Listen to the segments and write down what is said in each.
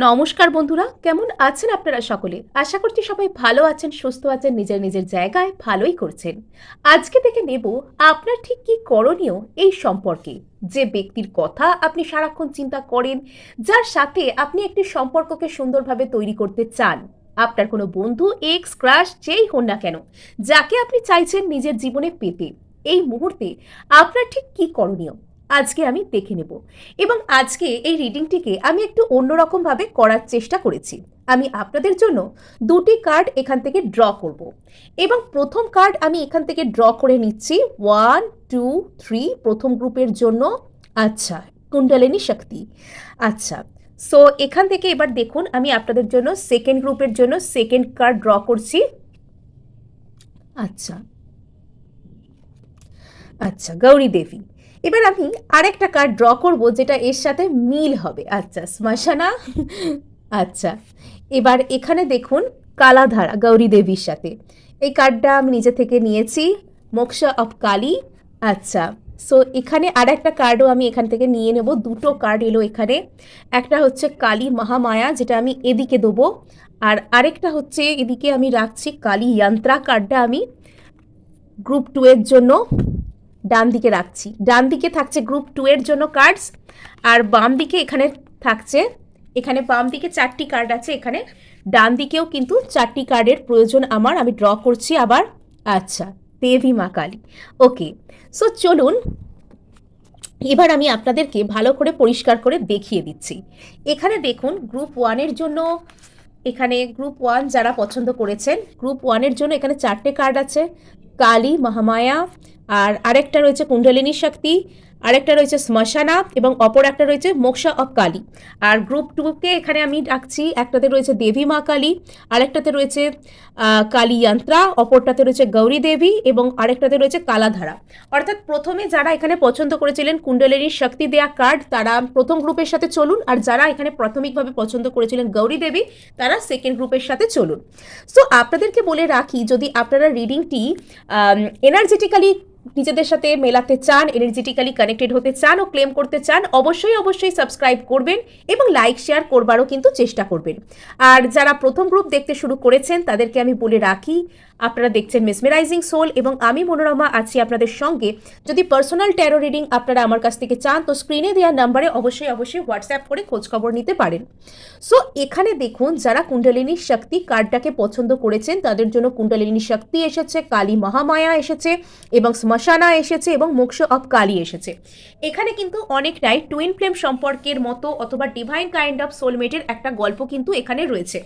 নমস্কার বন্ধুরা, কেমন আছেন আপনারা সকলে? আশা করছি সবাই ভালো আছেন, সুস্থ আছেন, নিজের নিজের জায়গায় ভালোই করছেন। আজকে থেকে নেব আপনার ঠিক কি করণীয় এই সম্পর্কে। যে ব্যক্তির কথা আপনি সারাক্ষণ চিন্তা করেন, যার সাথে আপনি একটি সম্পর্ককে সুন্দরভাবে তৈরি করতে চান। আপনার কোনো বন্ধু এক্স ক্রাশ যেই হন না কেন, যাকে আপনি চাইছেন নিজের জীবনে পেতে। এই মুহূর্তে আপনার ঠিক কি করণীয়? আজকে আমি দেখে নেব। এবং আজকে এই রিডিংটিকে আমি একটু অন্যরকমভাবে করার চেষ্টা করেছি। আমি আপনাদের জন্য দুটি কার্ড এখান থেকে ড্র করব। এবং প্রথম কার্ড আমি এখান থেকে ড্র করে নিচ্ছি। ওয়ান টু থ্রি প্রথম গ্রুপের জন্য। আচ্ছা কুণ্ডলিনী শক্তি আচ্ছা সো এখান থেকে এবার দেখুন, আমি আপনাদের জন্য সেকেন্ড গ্রুপের জন্য সেকেন্ড কার্ড ড্র করছি। আচ্ছা আচ্ছা গৌরী দেবী এবার আমি আরেকটা কার্ড ড্র করব, যেটা এর সাথে মিল হবে। আচ্ছা শ্মশানা আচ্ছা এবার এখানে দেখুন কালাধারা, গৌরী দেবীর সাথে। এই কার্ডটা আমি নিজে থেকে নিয়েছি, মোক্ষা অফ কালী। আচ্ছা সো এখানে আর একটা কার্ডও আমি এখান থেকে নিয়ে নেব, দুটো কার্ড এলো এখানে। একটা হচ্ছে কালী মহামায়া, যেটা আমি এদিকে দেবো। আর আরেকটা হচ্ছে এদিকে আমি রাখছি কালী যন্ত্রা কার্ডটা আমি গ্রুপ টু এর জন্য। ডান দিকে রাখছি। ডান দিকে থাকছে গ্রুপ টু এর জন্য কার্ডস আর বাম দিকে এখানে থাকছে, এখানে বাম দিকে চারটি কার্ড আছে, এখানে ডান দিকেও কিন্তু চারটি কার্ডের প্রয়োজন আমার, আমি ড্র করছি আবার। আচ্ছা দেবী মা কালী। ওকে সো চলুন, এবার আমি আপনাদেরকে ভালো করে পরিষ্কার করে দেখিয়ে দিচ্ছি। এখানে দেখুন গ্রুপ ওয়ানের জন্য, এখানে গ্রুপ ওয়ান যারা পছন্দ করেছেন গ্রুপ ওয়ানের জন্য এখানে চারটে কার্ড আছে। কালী, মহামায়া আর আরেকটা রয়েছে কুণ্ডলিনী শক্তি, আরেকটা রয়েছে শ্মশানা এবং অপর একটা রয়েছে মোক্ষা অফ কালী। আর গ্রুপ টুকে এখানে আমি রাখছি একটাতে রয়েছে দেবী মা কালী, আরেকটাতে রয়েছে কালী যন্ত্রা অপরটাতে রয়েছে গৌরী দেবী এবং আরেকটাতে রয়েছে কালাধারা। অর্থাৎ প্রথমে যারা এখানে পছন্দ করেছিলেন কুণ্ডলিনীর শক্তি দেয়া কার্ড তারা প্রথম গ্রুপের সাথে চলুন। আর যারা এখানে প্রাথমিকভাবে পছন্দ করেছিলেন গৌরী দেবী, তারা সেকেন্ড গ্রুপের সাথে চলুন। সো আপনাদেরকে বলে রাখি, যদি আপনারা রিডিংটি এনার্জেটিক্যালি নিজেদের সাথে মেলাতে চান এনার্জেটিক্যালি কানেক্টেড হতে চান ও ক্লেম করতে চান, অবশ্যই অবশ্যই সাবস্ক্রাইব করবেন এবং লাইক শেয়ার করবারও কিন্তু চেষ্টা করবেন। আর যারা প্রথম গ্রুপ দেখতে শুরু করেছেন, তাদেরকে আমি বলে রাখি আপনারা দেখছেন মেসমেরাইজিং সোল এবং আমি মনোরমা আছি আপনাদের সঙ্গে। যদি পার্সোনাল ট্যারো রিডিং আপনারা আমার কাছ থেকে চান, তো স্ক্রিনে দেওয়া নাম্বারে অবশ্যই অবশ্যই হোয়াটসঅ্যাপ করে খোঁজখবর নিতে পারেন। সো এখানে দেখুন, যারা কুণ্ডলিনী শক্তি কার্ডটাকে পছন্দ করেছেন, তাদের জন্য কুণ্ডলিনী শক্তি এসেছে, কালী মহামায়া এসেছে এবং শ্মশানা এসেছে এবং মোক্ষ অফ কালী এসেছে। এখানে কিন্তু অনেকটাই টুইন ফ্লেম সম্পর্কের মতো অথবা ডিভাইন কাইন্ড অফ সোলমেটের একটা গল্প কিন্তু এখানে রয়েছে।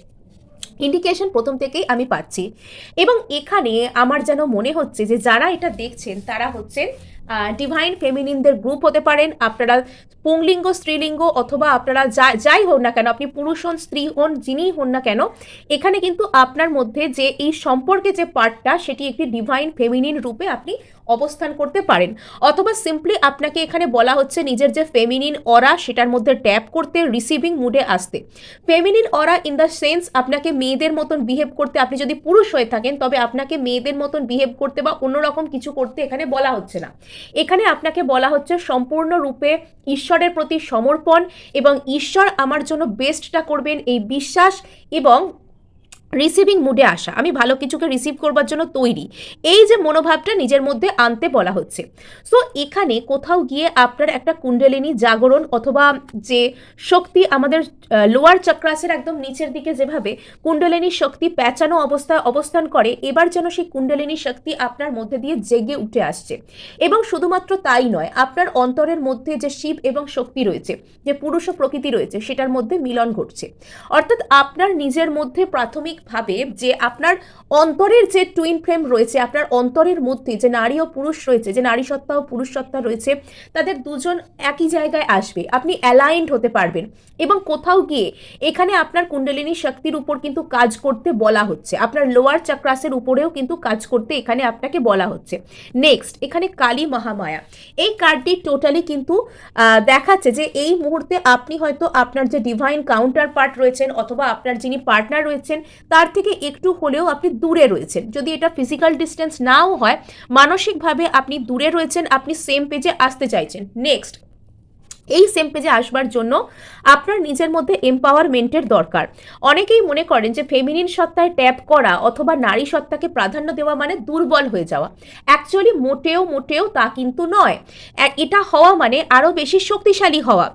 ইন্ডিকেশন প্রথম থেকেই আমি পাচ্ছি। এবং এখানে আমার যেন মনে হচ্ছে যে যারা এটা দেখছেন, তারা হচ্ছেন ডিভাইন ফেমিনিনদের গ্রুপ হতে পারেন। আপনারা পুংলিঙ্গ, স্ত্রীলিঙ্গ অথবা আপনারা যা, যাই হোন না কেন, আপনি পুরুষ হন, স্ত্রী হন যিনিই হন না কেন, এখানে কিন্তু আপনার মধ্যে যে এই সম্পর্কে যে পার্টটা সেটি একটি ডিভাইন ফেমিনিন রূপে আপনি অবস্থান করতে পারেন। অথবা সিম্পলি আপনাকে এখানে বলা হচ্ছে নিজের যে ফেমিনিন অরা সেটার মধ্যে ট্যাপ করতে রিসিভিং মুডে আসতে। Feminine aura in the sense আপনাকে মেয়েদের মতন বিহেভ করতে, আপনি যদি পুরুষ হয়ে থাকেন, তবে আপনাকে মেয়েদের মতন বিহেভ করতে বা অন্যরকম কিছু করতে এখানে বলা হচ্ছে না। এখানে আপনাকে বলা হচ্ছে সম্পূর্ণরূপে ঈশ্বরের প্রতি সমর্পণ এবং ঈশ্বর আমার জন্য বেস্টটা করবেন এই বিশ্বাস এবং রিসিভিং মুডে আসা, আমি ভালো কিছুকে রিসিভ করবার জন্য তৈরি। এই যে মনোভাবটা নিজের মধ্যে আনতে বলা হচ্ছে। সো এখানে কোথাও গিয়ে আপনার একটা কুণ্ডলিনী, জাগরণ অথবা যে শক্তি আমাদের লোয়ার চক্রাসের একদম নিচের দিকে যেভাবে কুণ্ডলিনী শক্তি প্যাঁচানো অবস্থায় অবস্থান করে, এবার যেন সেই কুণ্ডলিনী শক্তি আপনার মধ্যে দিয়ে জেগে উঠে আসছে। এবং শুধুমাত্র তাই নয়, আপনার অন্তরের মধ্যে যে শিব এবং শক্তি রয়েছে, যে পুরুষ প্রকৃতি রয়েছে, সেটার মধ্যে মিলন ঘটছে। অর্থাৎ আপনার নিজের মধ্যে প্রাথমিকভাবে যে আপনার অন্তরের যে টুইন ফ্রেম রয়েছে, আপনার অন্তরের মধ্যে যে নারী ও পুরুষ রয়েছে, যে নারী সত্তা ও পুরুষ সত্তা রয়েছে, তাদের দুজন একই জায়গায় আসবে। আপনি অ্যালাইন্ড হতে পারবেন এবং কোথাও গিয়ে এখানে আপনার কুণ্ডলিনী শক্তির উপর কিন্তু কাজ করতে বলা হচ্ছে। আপনার লোয়ার চক্রাসের উপরেও কিন্তু কাজ করতে এখানে আপনাকে বলা হচ্ছে। নেক্সট এখানে কালী মহামায়া। এই কার্ডটি টোটালি কিন্তু দেখাচ্ছে যে এই মুহূর্তে আপনি হয়তো আপনার যে ডিভাইন কাউন্টার পার্ট রয়েছেন অথবা আপনার যিনি পার্টনার রয়েছেন তার থেকে একটু হলেও আপনি দূরে রয়েছেন। যদি এটা ফিজিক্যাল ডিস্টেন্স নাও হয়, মানসিকভাবে আপনি দূরে রয়েছেন, আপনি সেম পেজে আসতে চাইছেন। নেক্সট এই সেম পেজে আসবার জন্য আপনার নিজের মধ্যে এম্পাওয়ারমেন্টের দরকার। অনেকেই মনে করেন যে ফেমিনিন সত্তায় ট্যাপ করা অথবা নারী সত্তাকে প্রাধান্য দেওয়া মানে দুর্বল হয়ে যাওয়া। অ্যাকচুয়ালি মোটেও মোটেও তা কিন্তু নয়। এটা হওয়া মানে আরও বেশি শক্তিশালী হওয়া।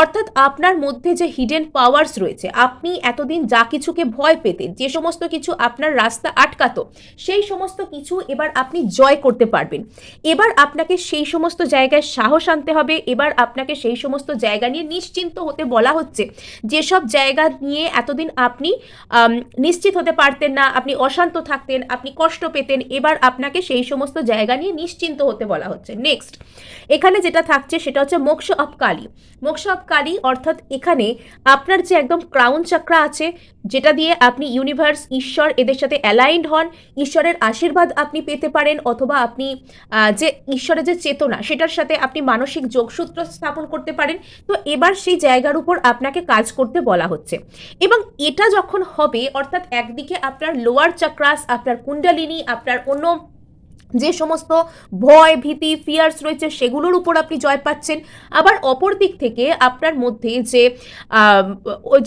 অর্থাৎ আপনার মধ্যে যে হিডেন পাওয়ার্স রয়েছে, আপনি এতদিন যা কিছুকে ভয় পেতেন, যে সমস্ত কিছু আপনার রাস্তা আটকাতো, সেই সমস্ত কিছু এবার আপনি জয় করতে পারবেন। এবার আপনাকে সেই সমস্ত জায়গায় সাহস আনতে হবে, এবার আপনাকে সেই সমস্ত জায়গা নিয়ে নিশ্চিন্ত হতে বলা হচ্ছে। যেসব জায়গা নিয়ে এতদিন আপনি নিশ্চিত হতে পারতেন না, আপনি অশান্ত থাকতেন, আপনি কষ্ট পেতেন, এবার আপনাকে সেই সমস্ত জায়গা নিয়ে নিশ্চিন্ত হতে বলা হচ্ছে। নেক্সট এখানে যেটা থাকছে সেটা হচ্ছে মোক্ষ অফ কালী। মোক্ষ অফ কালী অর্থাৎ এখানে আপনার যে একদম ক্রাউন চাকরা আছে, যেটা দিয়ে আপনি ইউনিভার্স ঈশ্বর এদের সাথে অ্যালাইন্ড হন, ঈশ্বরের আশীর্বাদ আপনি পেতে পারেন অথবা আপনি যে ঈশ্বরের যে চেতনা, সেটার সাথে আপনি মানসিক যোগসূত্র স্থাপন করতে পারেন। তো এবার সেই জায়গার উপর আপনাকে কাজ করতে বলা হচ্ছে। এবং এটা যখন হবে, অর্থাৎ একদিকে আপনার লোয়ার চাক্রাস আপনার কুণ্ডলিনী আপনার অন্য যে সমস্ত ভয়, ভীতি ফিয়ার্স রয়েছে, সেগুলোর উপর আপনি জয় পাচ্ছেন। আবার অপর দিক থেকে আপনার মধ্যে যে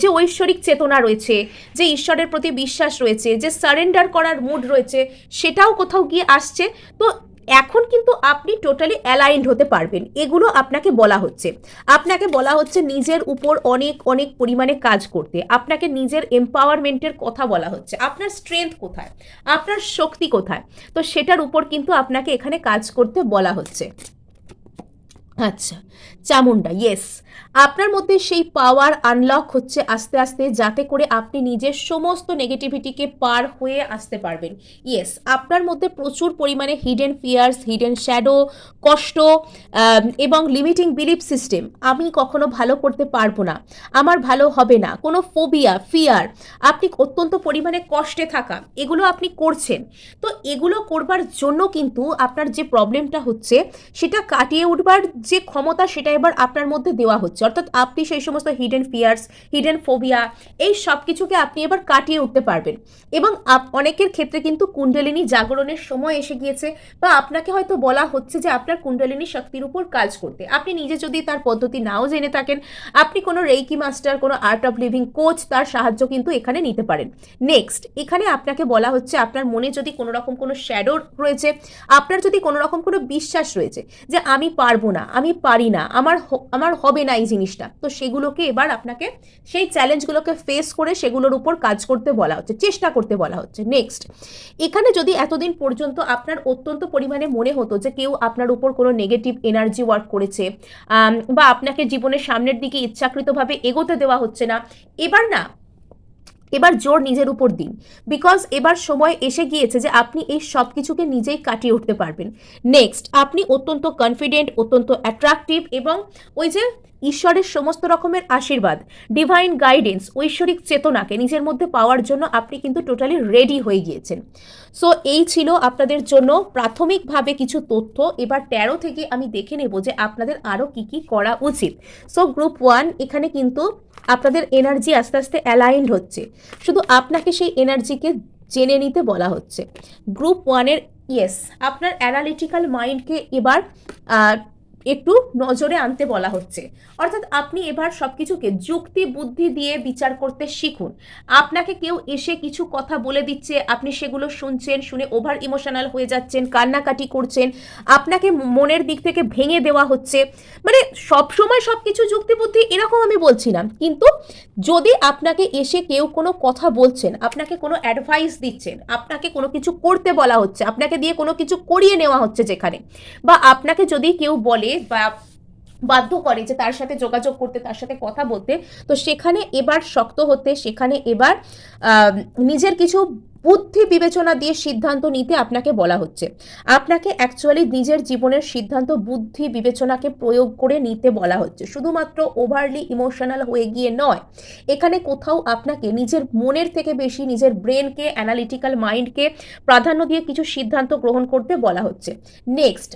যে ঐশ্বরিক চেতনা রয়েছে, যে ঈশ্বরের প্রতি বিশ্বাস রয়েছে, যে সারেন্ডার করার মুড রয়েছে, সেটাও কোথাও গিয়ে আসছে। তো এখন কিন্তু আপনি টোটালি অ্যালাইন্ড হতে পারবেন। এগুলো আপনাকে বলা হচ্ছে। আপনাকে বলা হচ্ছে নিজের উপর অনেক অনেক পরিমাণে কাজ করতে। আপনাকে নিজের এম্পাওয়ারমেন্টের কথা বলা হচ্ছে। আপনার স্ট্রেংথ কোথায়? আপনার শক্তি কোথায়? তো সেটার উপর কিন্তু আপনাকে এখানে কাজ করতে বলা হচ্ছে। আচ্ছা। চামুন্ডা ইয়েস আপনার মধ্যে সেই পাওয়ার আনলক হচ্ছে আস্তে আস্তে, যাতে করে আপনি নিজের সমস্ত নেগেটিভিটিকে পার হয়ে আসতে পারবেন। ইয়েস আপনার মধ্যে প্রচুর পরিমাণে হিডেন ফিয়ার্স হিডেন শ্যাডো কষ্ট এবং লিমিটিং বিলিফ সিস্টেম আমি কখনো ভালো করতে পারব না, আমার ভালো হবে না। কোনো ফোবিয়া ফিয়ার আপনি অত্যন্ত পরিমাণে কষ্টে থাকা, এগুলো আপনি করছেন। তো এগুলো করবার জন্য কিন্তু আপনার যে প্রবলেমটা হচ্ছে, সেটা কাটিয়ে উঠবার যে ক্ষমতা সেটা এবার আপনার মধ্যে দেওয়া হচ্ছে। অর্থাৎ আপনি সেই সমস্ত হিডেন ফিয়ার্স হিডেন ফোবিয়া এই সব কিছুকে আপনি এবার কাটিয়ে উঠতে পারবেন। এবং অনেকের ক্ষেত্রে কিন্তু কুণ্ডলিনী জাগরণের সময় এসে গিয়েছে বা আপনাকে হয়তো বলা হচ্ছে যে আপনার কুণ্ডলিনী শক্তির উপর কাজ করতে। আপনি নিজে যদি তার পদ্ধতি নাও জেনে থাকেন, আপনি কোনো রেইকি মাস্টার কোনো আর্ট অফ লিভিং কোচ তার সাহায্য কিন্তু এখানে নিতে পারেন। নেক্সট এখানে আপনাকে বলা হচ্ছে আপনার মনে যদি কোনো রকম কোনো শ্যাডো রয়েছে, আপনার যদি কোনো রকম কোনো বিশ্বাস রয়েছে যে আমি পারব না, আমি পারি না আমার আমার হবে না এই জিনিসটা। তো সেগুলোকে এবার আপনাকে, সেই চ্যালেঞ্জগুলোকে ফেস করে সেগুলোর উপর কাজ করতে বলা হচ্ছে, চেষ্টা করতে বলা হচ্ছে। নেক্সট এখানে যদি এতদিন পর্যন্ত আপনার অত্যন্ত পরিমাণে মনে হতো যে কেউ আপনার উপর কোনো নেগেটিভ এনার্জি ওয়ার্ক করেছে বা আপনাকে জীবনের সামনের দিকে ইচ্ছাকৃতভাবে এগোতে দেওয়া হচ্ছে না, এবার না এবার জোর নিজের উপর দিন। বিকজ এবার সময় এসে গিয়েছে যে আপনি এই সব কিছুকে নিজেই কাটিয়ে উঠতে পারবেন। নেক্সট আপনি অত্যন্ত কনফিডেন্ট অত্যন্ত অ্যাট্রাকটিভ এবং ওই যে ঈশ্বরের সমস্ত রকমের আশীর্বাদ ডিভাইন গাইডেন্স ঐশ্বরিক চেতনাকে নিজের মধ্যে পাওয়ার জন্য আপনি কিন্তু টোটালি রেডি হয়ে গিয়েছেন। সো এই ছিল আপনাদের জন্য প্রাথমিকভাবে কিছু তথ্য। এবার তেরো থেকে আমি দেখে নেব যে আপনাদের আরও কি কি করা উচিত। সো গ্রুপ ওয়ান এখানে কিন্তু আপনাদের এনার্জি আস্তে আস্তে অ্যালাইন্ড হচ্ছে। শুধু আপনাকে সেই এনার্জিকে জেনে নিতে বলা হচ্ছে। গ্রুপ ওয়ানের ইয়েস আপনার অ্যানালিটিক্যাল মাইন্ডকে এবার একটু নজরে আনতে বলা হচ্ছে। অর্থাৎ আপনি এবার সব কিছুকে যুক্তি, বুদ্ধি দিয়ে বিচার করতে শিখুন। আপনাকে কেউ এসে কিছু কথা বলে দিচ্ছে, আপনি সেগুলো শুনছেন, শুনে ওভার ইমোশনাল হয়ে যাচ্ছেন, কান্নাকাটি করছেন, আপনাকে মনের দিক থেকে ভেঙে দেওয়া হচ্ছে। মানে সব সময় সব কিছু যুক্তি, বুদ্ধি এরকম আমি বলছি না। কিন্তু যদি আপনাকে এসে কেউ কোনো কথা বলছেন, আপনাকে কোনো অ্যাডভাইস দিচ্ছেন, আপনাকে কোনো কিছু করতে বলা হচ্ছে, আপনাকে দিয়ে কোনো কিছু করিয়ে নেওয়া হচ্ছে যেখানে, বা আপনাকে যদি কেউ বলে বা বাধ্য করে যে তার সাথে যোগাযোগ করতে, তার সাথে কথা বলতে। তো সেখানে এবার শক্ত হতে, সেখানে এবার নিজের কিছু বুদ্ধি বিবেচনা দিয়ে সিদ্ধান্ত নিতে আপনাকে বলা হচ্ছে। আপনাকে অ্যাকচুয়ালি নিজের জীবনের সিদ্ধান্ত, বুদ্ধি বিবেচনাকে প্রয়োগ করে নিতে বলা হচ্ছে। শুধুমাত্র ওভারলি ইমোশনাল হয়ে গিয়ে নয়, এখানে কোথাও আপনাকে নিজের মনের থেকে বেশি, নিজের ব্রেনকে অ্যানালিটিক্যাল মাইন্ডকে প্রাধান্য দিয়ে কিছু সিদ্ধান্ত গ্রহণ করতে বলা হচ্ছে। নেক্সট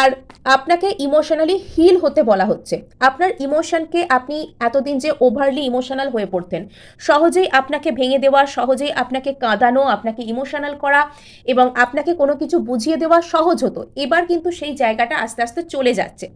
আর আপনাকে ইমোশনালি হিল হতে বলা হচ্ছে। আপনার ইমোশনকে আপনি এতদিন যে ওভারলি ইমোশনাল হয়ে পড়তেন, সহজেই আপনাকে ভেঙে দেওয়া, সহজেই আপনাকে কাঁদানো আপনাকে ইমোশনাল করা এবং আপনাকে কোনো কিছু বুঝিয়ে দেওয়া সহজ হতো। এবার কিন্তু সেই জায়গাটা আস্তে আস্তে চলে যাচ্ছে।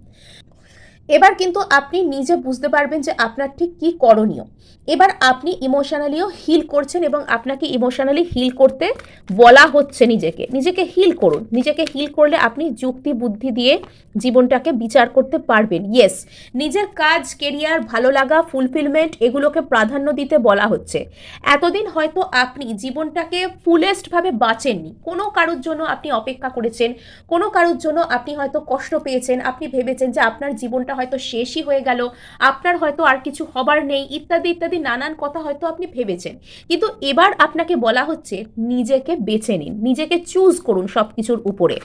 এবার কিন্তু আপনি নিজে বুঝতে পারবেন যে আপনার ঠিক কী করণীয়। এবার আপনি ইমোশনালিও হিল করছেন এবং আপনাকে ইমোশনালি হিল করতে বলা হচ্ছে নিজেকে। নিজেকে হিল করুন। নিজেকে হিল করলে আপনি যুক্তি বুদ্ধি দিয়ে জীবনটাকে বিচার করতে পারবেন। ইয়েস নিজের কাজ কেরিয়ার ভালো লাগা ফুলফিলমেন্ট এগুলোকে প্রাধান্য দিতে বলা হচ্ছে। এতদিন হয়তো আপনি জীবনটাকে ফুলেস্টভাবে বাঁচেননি। কোনো কারোর জন্য আপনি অপেক্ষা করেছেন, কোনো কারোর জন্য আপনি হয়তো কষ্ট পেয়েছেন, আপনি ভেবেছেন যে আপনার জীবনটা হয়তো শেষই হয়ে গেল, আপনার হয়তো আর কিছু হবার নেই, ইত্যাদি ইত্যাদি নানান কথা হয়তো আপনি ভেবেছেন। কিন্তু এবার আপনাকে বলা হচ্ছে, নিজেকে বেছে নিন, নিজেকে চুজ করুন সব কিছুর উপরে।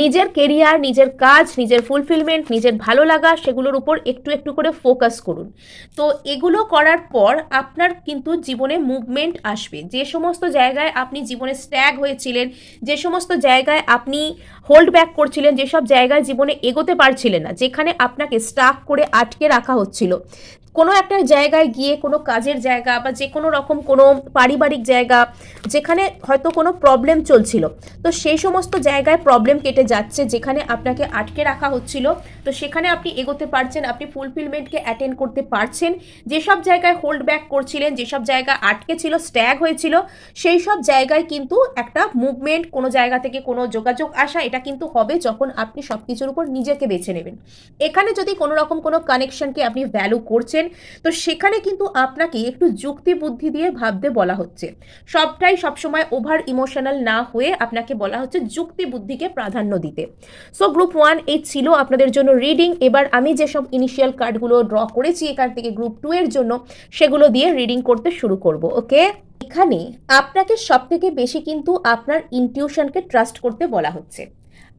নিজের কেরিয়ার নিজের কাজ, নিজের ফুলফিলমেন্ট নিজের ভালো লাগা, সেগুলোর উপর একটু একটু করে ফোকাস করুন। তো এগুলো করার পর আপনার কিন্তু জীবনে মুভমেন্ট আসবে। যে সমস্ত জায়গায় আপনি জীবনে স্ট্যাগ হয়েছিলেন, যে সমস্ত জায়গায় আপনি হোল্ড ব্যাক করছিলেন, যেসব জায়গায় জীবনে এগোতে পারছিলেন না, যেখানে আপনাকে স্টাক করে আটকে রাখা হচ্ছিল কোনো একটা জায়গায় গিয়ে কোনো কাজের জায়গা বা যে কোনো রকম কোনো পারিবারিক জায়গা যেখানে হয়তো কোনো প্রবলেম চলছিল। তো সেই সমস্ত জায়গায় প্রবলেম কেটে যাচ্ছে যেখানে আপনাকে আটকে রাখা হচ্ছিল। তো সেখানে আপনি এগোতে পারছেন, আপনি ফুলফিলমেন্টকে অ্যাটেন্ড করতে পারছেন। যেসব জায়গায় হোল্ড ব্যাক করছিলেন, যেসব জায়গা আটকে ছিল স্ট্যাগ হয়েছিল, সেই সব জায়গায় কিন্তু একটা মুভমেন্ট কোনো জায়গা থেকে কোনো যোগাযোগ আসা, এটা কিন্তু হবে যখন আপনি সব কিছুর উপর নিজেকে বেছে নেবেন। এখানে যদি কোনো রকম কোনো কানেকশনকে আপনি ভ্যালু করছেন। তো সেখানে কিন্তু আপনাকে একটু যুক্তি বুদ্ধি দিয়ে ভাবতে বলা হচ্ছে। সবটাই সবসময় ওভার ইমোশনাল না হয়ে আপনাকে বলা হচ্ছে যুক্তি বুদ্ধিকে প্রাধান্য দিতে। সো গ্রুপ ওয়ান এই ছিল আপনাদের জন্য রিডিং এবার আমি যেসব ইনিশিয়াল কার্ডগুলো ড্র করেছি এখান থেকে গ্রুপ টু এর জন্য সেগুলো দিয়ে রিডিং করতে শুরু করব ওকে এখানে আপনাকে সব থেকে বেশি কিন্তু আপনার ইনটিউশনকে ট্রাস্ট করতে বলা হচ্ছে।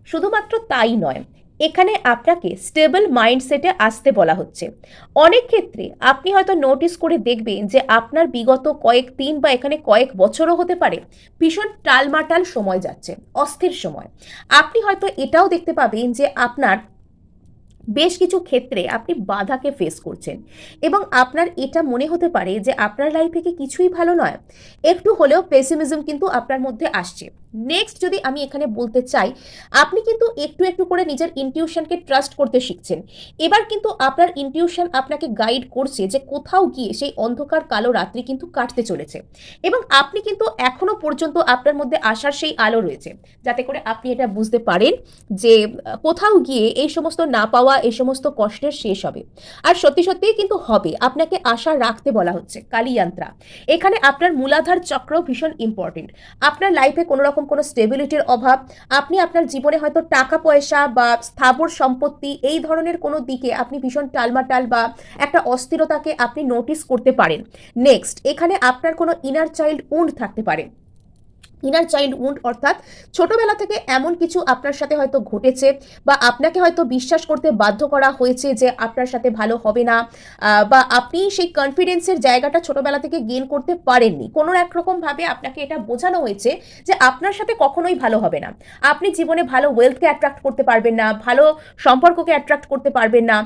শুধুমাত্র তাই নয় এখানে আপনাকে স্টেবল মাইন্ডসেটে আসতে বলা হচ্ছে। অনেক ক্ষেত্রে আপনি হয়তো নোটিস করে দেখবেন যে আপনার বিগত কয়েক দিন বা এখানে কয়েক বছরও হতে পারে ভীষণ টালমাটাল সময় যাচ্ছে, অস্থির সময়। আপনি হয়তো এটাও দেখতে পাবেন যে আপনার বেশ কিছু ক্ষেত্রে আপনি বাধাকে ফেস করছেন এবং আপনার এটা মনে হতে পারে যে আপনার লাইফে কি কিছুই ভালো নয়। একটু হলেও পেসিমিজম কিন্তু আপনার মধ্যে আসছে। নেক্সট যদি আমি এখানে বলতে চাই, আপনি কিন্তু একটু একটু করে নিজের ইনটিউশনকে ট্রাস্ট করতে শিখছেন। এবার কিন্তু আপনার ইনটিউশন আপনাকে গাইড করছে যে কোথাও গিয়ে সেই অন্ধকার কালো রাত্রি কিন্তু কাটতে চলেছে। এবং আপনি কিন্তু এখনও পর্যন্ত আপনার মধ্যে আসার সেই আলো রয়েছে। যাতে করে আপনি এটা বুঝতে পারেন যে কোথাও গিয়ে এই সমস্ত না পাওয়া, এই সমস্ত কষ্টের শেষ হবে। আর সত্যি সত্যিই কিন্তু হবে। আপনাকে আশা রাখতে বলা হচ্ছে। কালিয়ান্ত্রা। এখানে আপনার মূলাধার চক্র ভীষণ ইম্পর্টেন্ট আপনার লাইফে কোনো রকম কোনো স্টেবিলিটির অভাব, আপনি আপনার জীবনে হয়তো টাকা পয়সা বা স্থাবর সম্পত্তি এই ধরনের কোনো দিকে আপনি ভীষণ টালমাটাল বা একটা অস্থিরতাকে আপনি নোটিস করতে পারেন। নেক্সট এখানে আপনার কোনো ইনার চাইল্ড উন্ড থাকতে পারে। ইনার চাইল্ড উন্ড অর্থাৎ ছোটবেলা থেকে এমন কিছু আপনার সাথে হয়তো ঘটেছে বা আপনাকে হয়তো বিশ্বাস করতে বাধ্য করা হয়েছে যে আপনার সাথে ভালো হবে না বা আপনি সেই কনফিডেন্সের জায়গাটা ছোটবেলা থেকে গেন করতে পারেননি। কোনো একরকমভাবে আপনাকে এটা বোঝানো হয়েছে যে আপনার সাথে কখনোই ভালো হবে না। আপনি জীবনে ভালো ওয়েলথকে অ্যাট্রাক্ট করতে পারবেন না, ভালো সম্পর্ককে অ্যাট্রাক্ট করতে পারবেন না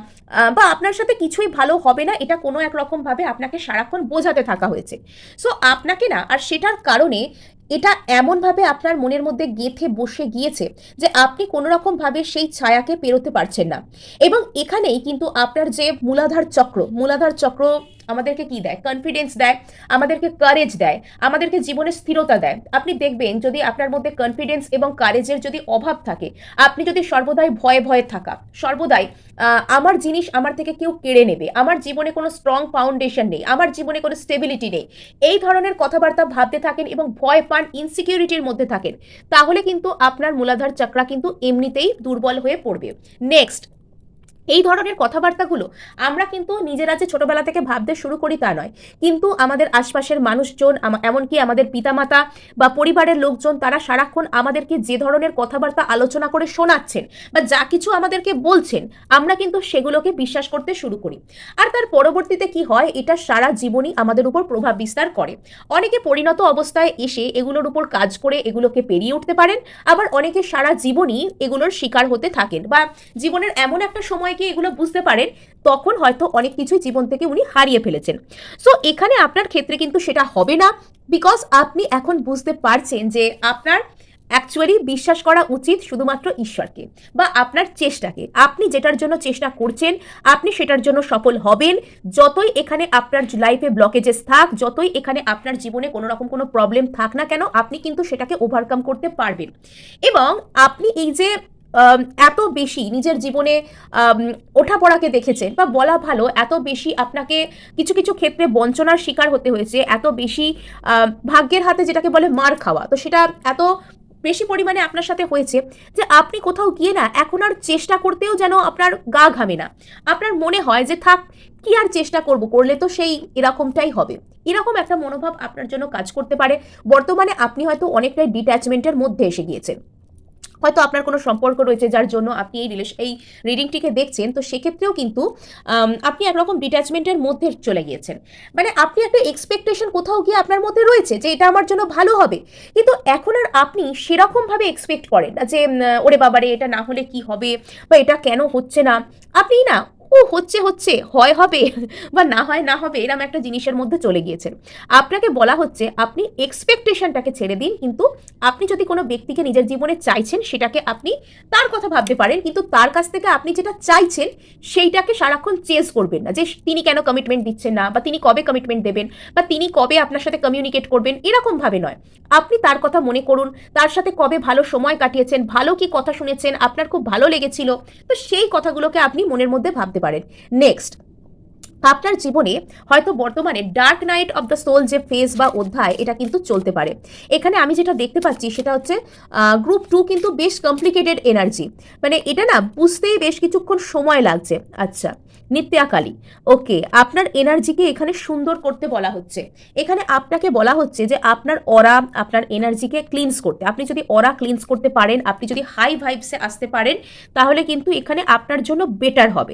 বা আপনার সাথে কিছুই ভালো হবে না, এটা কোনো এক রকমভাবে আপনাকে সারাক্ষণ বোঝাতে থাকা হয়েছে। সো আপনাকে না, আর সেটার কারণে এটা এমনভাবে আপনার মনের মধ্যে গেঁথে বসে গিয়েছে যে আপনি কোনো রকমভাবে সেই ছায়াকে পেরোতে পারছেন না। এবং এখানেই কিন্তু আপনার যে মূলাধার চক্র মূলাধার চক্র আমাদেরকে কি দেয়? কনফিডেন্স দেয়, আমাদেরকে কারেজ দেয়, আমাদেরকে জীবনে স্থিরতা দেয়। আপনি দেখবেন যদি আপনার মধ্যে কনফিডেন্স এবং কারেজের যদি অভাব থাকে, আপনি যদি সর্বদাই ভয়ে ভয়ে থাকা, সর্বদাই আমার জিনিস আমার থেকে কেউ কেড়ে নেবে, আমার জীবনে কোনো স্ট্রং ফাউন্ডেশন নেই, আমার জীবনে কোনো স্টেবিলিটি নেই, এই ধরনের কথাবার্তা ভাবতে থাকেন এবং ভয় পান ইনসিকিউরিটির মধ্যে থাকেন, তাহলে কিন্তু আপনার মূলাধার চক্রা কিন্তু এমনিতেই দুর্বল হয়ে পড়বে। নেক্সট এই ধরনের কথাবার্তাগুলো আমরা কিন্তু নিজেরা যে ছোটবেলা থেকে ভাবতে শুরু করি তা নয়। কিন্তু আমাদের আশপাশের মানুষজন এমনকি আমাদের পিতামাতা বা পরিবারের লোকজন তারা সারাক্ষণ আমাদেরকে যে ধরনের কথাবার্তা আলোচনা করে শোনাচ্ছেন বা যা কিছু আমাদেরকে বলছেন, আমরা কিন্তু সেগুলোকে বিশ্বাস করতে শুরু করি। আর তার পরবর্তীতে কি হয়, এটা সারা জীবনই আমাদের উপর প্রভাব বিস্তার করে। অনেকে পরিণত অবস্থায় এসে এগুলোর উপর কাজ করে এগুলোকে পেরিয়ে উঠতে পারেন, আবার অনেকে সারা জীবনই এগুলোর শিকার হতে থাকেন বা জীবনের এমন একটা সময় গিয়ে এগুলো বুঝতে পারেন, তখন হয়তো অনেক কিছুই জীবন থেকে উনি হারিয়ে ফেলেছেন। সো এখানে আপনার ক্ষেত্রে কিন্তু সেটা হবে না বিকজ আপনি এখন বুঝতে পারছেন যে আপনার অ্যাকচুয়ালি বিশ্বাস করা উচিত শুধুমাত্র ঈশ্বরকে, বা আপনার চেষ্টাকে। আপনি যেটার জন্য চেষ্টা করছেন, আপনি সেটার জন্য সফল হবেন। যতই এখানে আপনার লাইফে ব্লকেজেস থাক, যতই এখানে আপনার জীবনে কোনো রকম কোনো প্রবলেম থাক না কেন, আপনি কিন্তু সেটাকে ওভারকাম করতে পারবেন। এবং আপনি এই যে এত বেশি নিজের জীবনে ওঠাপড়াকে দেখেছেন বা বলা ভালো এত বেশি আপনাকে কিছু কিছু ক্ষেত্রে বঞ্চনার শিকার হতে হয়েছে, এত বেশি ভাগ্যের হাতে যেটাকে বলে মার খাওয়া। তো সেটা এত বেশি পরিমাণে আপনার সাথে হয়েছে যে আপনি কোথাও গিয়ে না এখন আর চেষ্টা করতেও যেন আপনার গা ঘামে না। আপনার মনে হয় যে থাক, কি আর চেষ্টা করব? করলে তো সেই এরকমটাই হবে। এরকম একটা মনোভাব আপনার জন্য কাজ করতে পারে। বর্তমানে আপনি হয়তো অনেকটাই ডিট্যাচমেন্টের মধ্যে এসে গিয়েছেন। হয়তো আপনার কোনো সম্পর্ক রয়েছে যার জন্য আপনি এই রিলেশন এই রিডিংটিকে দেখছেন। তো সেক্ষেত্রেও কিন্তু আপনি একরকম ডিট্যাচমেন্টের মধ্যে চলে গিয়েছেন। মানে আপনি একটা এক্সপেকটেশন কোথাও গিয়ে আপনার মধ্যে রয়েছে যে এটা আমার জন্য ভালো হবে। কিন্তু এখন আর আপনি সেরকমভাবে এক্সপেক্ট করেন যে ওরে বাবারে, এটা না হলে কি হবে? বা এটা কেন হচ্ছে না? আপনি না ও হচ্ছে হচ্ছে, হয়, হবে, বা না হয়, না হবে এরকম একটা জিনিসের মধ্যে চলে গিয়েছেন আপনাকে বলা হচ্ছে, আপনি এক্সপেকটেশনটাকে ছেড়ে দিন, কিন্তু আপনি যদি কোনো ব্যক্তিকে নিজের জীবনে চাইছেন, সেটাকে আপনি তার কথা ভাবতে পারেন, কিন্তু তার কাছ থেকে আপনি যেটা চাইছেন, সেইটাকে সারাক্ষণ চেস করবেন না। যে তিনি কেন কমিটমেন্ট দিচ্ছেন না, বা তিনি কবে কমিটমেন্ট দেবেন, বা তিনি কবে আপনার সাথে কমিউনিকেট করবেন এরকমভাবে নয়। আপনি তার কথা মনে করুন, তার সাথে কবে ভালো সময় কাটিয়েছেন, ভালো কি কথা শুনেছেন, আপনার খুব ভালো লেগেছিল, তো সেই কথাগুলোকে আপনি মনের মধ্যে ভাবতে পারেন। নেক্সট আপনার জীবনে হয়তো বর্তমানে dark night of the soul যে ফেজ বা অধ্যায়, এটা কিন্তু চলতে পারে। এখানে আমি যেটা দেখতে পাচ্ছি সেটা হচ্ছে গ্রুপ টু কিন্তু বেশ কমপ্লিকেটেড এনার্জি মানে এটা না বুঝতেই বেশ কিছুক্ষণ সময় লাগছে। আচ্ছা নিত্যাকালী ওকে আপনার এনার্জিকে এখানে সুন্দর করতে বলা হচ্ছে। এখানে আপনাকে বলা হচ্ছে যে আপনার অরা আপনার এনার্জিকে ক্লিনস করতে। আপনি যদি অরা ক্লিনস করতে পারেন, আপনি যদি হাই ভাইবসে আসতে পারেন, তাহলে কিন্তু এখানে আপনার জন্য বেটার হবে।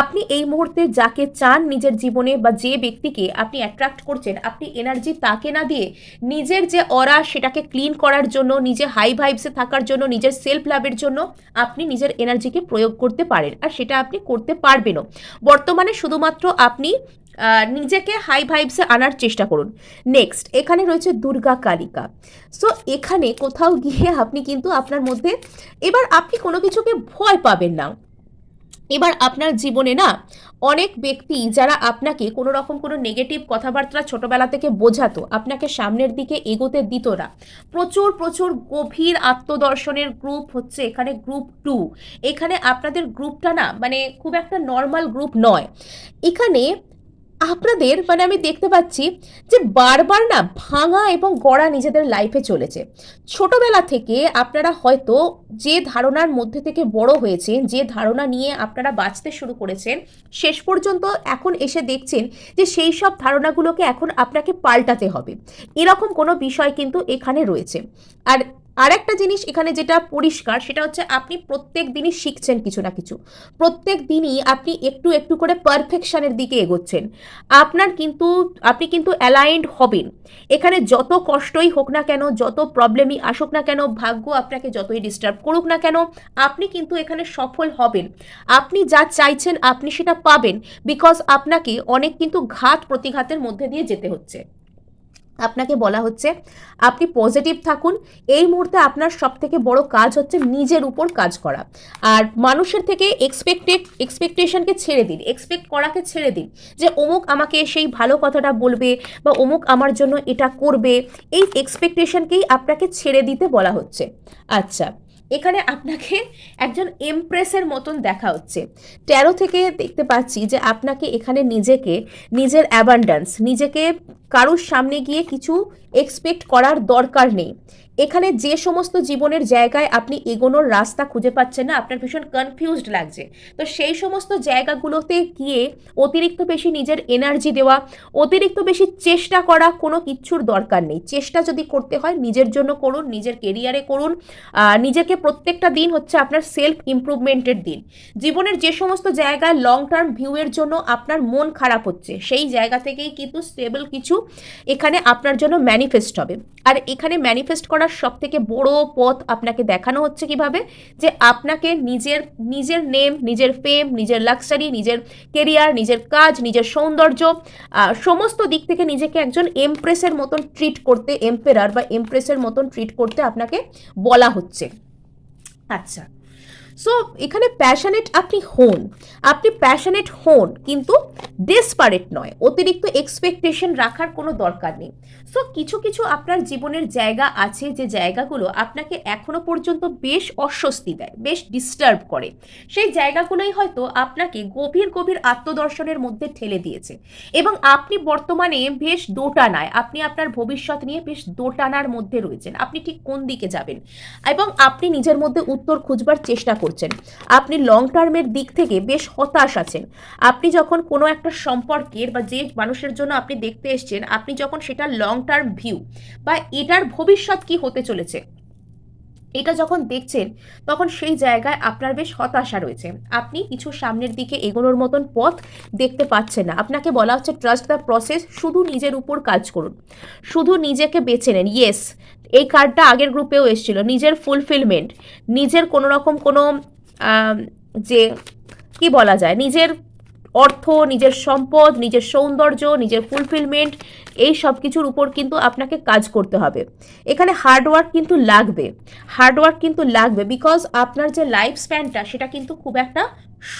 আপনি এই মুহূর্তে যাকে চান নিজের জীবনে বা যে ব্যক্তিকে আপনি অ্যাট্রাক্ট করছেন, আপনি এনার্জি তাকে না দিয়ে নিজের যে অরা সেটাকে ক্লিন করার জন্য, নিজে হাই ভাইবসে থাকার জন্য, নিজের সেলফ লাভের জন্য আপনি নিজের এনার্জিকে প্রয়োগ করতে পারেন আর সেটা আপনি করতে পারবেনও। বর্তমানে শুধুমাত্র আপনি নিজেকে হাই ভাইবসে আনার চেষ্টা করুন। নেক্সট এখানে রয়েছে দুর্গা কালিকা। সো এখানে কোথাও গিয়ে আপনি কিন্তু আপনার মধ্যে, এবার আপনি কোনো কিছুকে ভয় পাবেন না। এবার আপনার জীবনে না অনেক ব্যক্তি যারা আপনাকে কোনো রকম কোনো নেগেটিভ কথাবার্তা ছোটবেলা থেকে বোঝাতো, আপনাকে সামনের দিকে এগোতে দিত না। প্রচুর প্রচুর গভীর আত্মদর্শনের গ্রুপ হচ্ছে এখানে গ্রুপ টু এখানে আপনাদের গ্রুপটা না মানে খুব একটা নর্মাল গ্রুপ নয়। এখানে আপনাদের মানে আমি দেখতে পাচ্ছি যে বারবার না ভাঙা এবং গড়া নিজেদের লাইফে চলেছে। ছোটবেলা থেকে আপনারা হয়তো যে ধারণার মধ্যে থেকে বড় হয়েছেন, যে ধারণা নিয়ে আপনারা বাঁচতে শুরু করেছেন, শেষ পর্যন্ত এখন এসে দেখছেন যে সেই সব ধারণাগুলোকে এখন আপনাকে পাল্টাতে হবে। এরকম কোনো বিষয় কিন্তু এখানে রয়েছে। আর আরেকটা জিনিস এখানে যেটা পরিষ্কার, সেটা হচ্ছে আপনি প্রত্যেক দিনই শিখছেন কিছু না কিছু। প্রত্যেক দিনই আপনি একটু একটু করে পারফেকশনের দিকে এগোচ্ছেন। আপনার কিন্তু, আপনি কিন্তু অ্যালাইন্ড হবেন। এখানে যত কষ্টই হোক না কেন, যত প্রবলেমই আসুক না কেন, ভাগ্য আপনাকে যতই ডিস্টার্ব করুক না কেন, আপনি কিন্তু এখানে সফল হবেন। আপনি যা চাইছেন, আপনি সেটা পাবেন বিকজ আপনাকে অনেক কিন্তু ঘাত প্রতিঘাতের মধ্যে দিয়ে যেতে হচ্ছে। আপনাকে বলা হচ্ছে, আপনি পজিটিভ থাকুন। এই মুহূর্তে আপনার সব থেকে বড় কাজ হচ্ছে নিজের উপর কাজ করা। আর মানুষের থেকে এক্সপেক্টেড এক্সপেকটেশনকে ছেড়ে দিন এক্সপেক্ট করাকে ছেড়ে দিন যে অমুক আমাকে সেই ভালো কথাটা বলবে বা অমুক আমার জন্য এটা করবে। এই এক্সপেকটেশনকেই আপনাকে ছেড়ে দিতে বলা হচ্ছে। আচ্ছা এখানে আপনাকে একজন এমপ্রেসের মতন দেখা হচ্ছে। তেরো থেকে দেখতে পাচ্ছি যে আপনাকে এখানে নিজেকে, নিজের অ্যাবান্ডান্স নিজেকে কারোর সামনে গিয়ে কিছু এক্সপেক্ট করার দরকার নেই। এখানে যে সমস্ত জীবনের জায়গায় আপনি এগোনোর রাস্তা খুঁজে পাচ্ছেন না, আপনার ভীষণ কনফিউজড লাগছে। তো সেই সমস্ত জায়গাগুলোতে গিয়ে অতিরিক্ত বেশি নিজের এনার্জি দেওয়া, অতিরিক্ত বেশি চেষ্টা করা কোনো কিচ্ছুর দরকার নেই। চেষ্টা যদি করতে হয়, নিজের জন্য করুন, নিজের কেরিয়ারে করুন নিজেকে প্রত্যেকটা দিন হচ্ছে আপনার সেলফ ইমপ্রুভমেন্টের দিন। জীবনের যে সমস্ত জায়গায় লং টার্ম ভিউয়ের জন্য আপনার মন খারাপ হচ্ছে, সেই জায়গা থেকেই কিন্তু স্টেবল কিছু এখানে আপনার জন্য ম্যানিফেস্ট হবে। আর এখানে ম্যানিফেস্ট করার আসার সব থেকে বড় পথ আপনাকে দেখানো হচ্ছে কীভাবে? যে আপনাকে নিজের নিজের নেম নিজের ফেম নিজের লাক্সারি নিজের কেরিয়ার নিজের কাজ, নিজের সৌন্দর্য সমস্ত দিক থেকে নিজেকে একজন এমপ্রেসের মতন ট্রিট করতে এম্পেরার বা এমপ্রেসের মতন ট্রিট করতে আপনাকে বলা হচ্ছে। আচ্ছা। সো এখানে প্যাশনেট আপনি হন। আপনি প্যাশনেট হন, কিন্তু ডেসপারেট নয়। অতিরিক্ত এক্সপেকটেশন রাখার কোনো দরকার নেই। সো কিছু কিছু আপনার জীবনের জায়গা আছে, যে জায়গাগুলো আপনাকে এখনও পর্যন্ত বেশ অস্বস্তি দেয়, বেশ ডিস্টার্ব করে। সেই জায়গাগুলোই হয়তো আপনাকে গভীর গভীর আত্মদর্শনের মধ্যে ঠেলে দিয়েছে। এবং আপনি বর্তমানে বেশ দোটানায়, আপনি আপনার ভবিষ্যৎ নিয়ে বেশ দোটানার মধ্যে রয়েছেন। আপনি ঠিক কোন দিকে যাবেন? এবং আপনি নিজের মধ্যে উত্তর খুঁজবার চেষ্টা করছেন। আপনি লং টার্মের দিক থেকে বেশ হতাশ আছেন। আপনি যখন কোনো একটা সম্পর্কের বা যে মানুষের জন্য আপনি দেখতে এসছেন, আপনি যখন সেটা লং টার্ম ভিউ বা এটার ভবিষ্যৎ কি হতে চলেছে, এটা যখন দেখছেন, তখন সেই জায়গায় আপনার বেশ হতাশা রয়েছে। আপনি কিছু সামনের দিকে এগোনোর মতন পথ দেখতে পাচ্ছেন না। আপনাকে বলা হচ্ছে ট্রাস্ট দ্য প্রসেস শুধু নিজের উপর কাজ করুন। শুধু নিজেকে বেছে নেন। ইয়েস এই কার্ডটা আগের গ্রুপেও এসেছিল। নিজের ফুলফিলমেন্ট নিজের কোনো রকম কোনো যে, কি বলা যায়, নিজের অর্থ, নিজের সম্পদ, নিজের সৌন্দর্য, নিজের ফুলফিলমেন্ট এই সব কিছুর উপর কিন্তু আপনাকে কাজ করতে হবে। এখানে হার্ডওয়ার্ক কিন্তু লাগবে। হার্ডওয়ার্ক কিন্তু লাগবে বিকজ আপনার যে লাইফ স্প্যানটা সেটা কিন্তু খুব একটা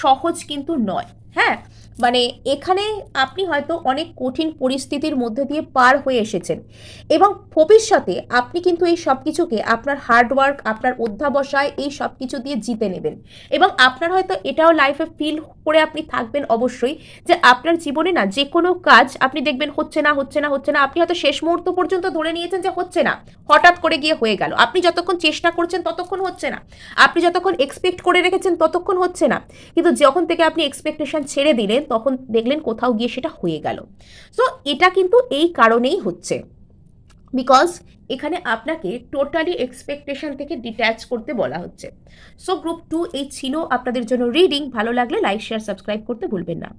সহজ কিন্তু নয়। হ্যাঁ? মানে এখানে আপনি হয়তো অনেক কঠিন পরিস্থিতির মধ্যে দিয়ে পার হয়ে এসেছেন। এবং ভবিষ্যতে আপনি কিন্তু এই সব কিছুকে আপনার হার্ডওয়ার্ক আপনার অধ্যাবসায় এই সব কিছু দিয়ে জিতে নেবেন। এবং আপনার হয়তো এটাও লাইফে ফিল করে আপনি থাকবেন অবশ্যই যে আপনার জীবনে না যে কোনো কাজ আপনি দেখবেন হচ্ছে না হচ্ছে না হচ্ছে না। আপনি হয়তো শেষ মুহূর্ত পর্যন্ত ধরে নিয়েছেন যে হচ্ছে না। হঠাৎ করে গিয়ে হয়ে গেল। আপনি যতক্ষণ চেষ্টা করছেন ততক্ষণ হচ্ছে না। আপনি যতক্ষণ এক্সপেক্ট করে রেখেছেন ততক্ষণ হচ্ছে না। কিন্তু যখন থেকে আপনি এক্সপেকটেশন ছেড়ে দিলেন তখন দেখলেন কোথাও গিয়ে সেটা হয়ে গেল। সো এটা কিন্তু এই কারণেই হচ্ছে। বিকজ এখানে আপনাকে টোটালি এক্সপেকটেশন থেকে ডিট্যাচ করতে বলা হচ্ছে। সো গ্রুপ টু এই ছিল আপনাদের জন্য রিডিং ভালো লাগলে লাইক শেয়ার সাবস্ক্রাইব করতে ভুলবেন না।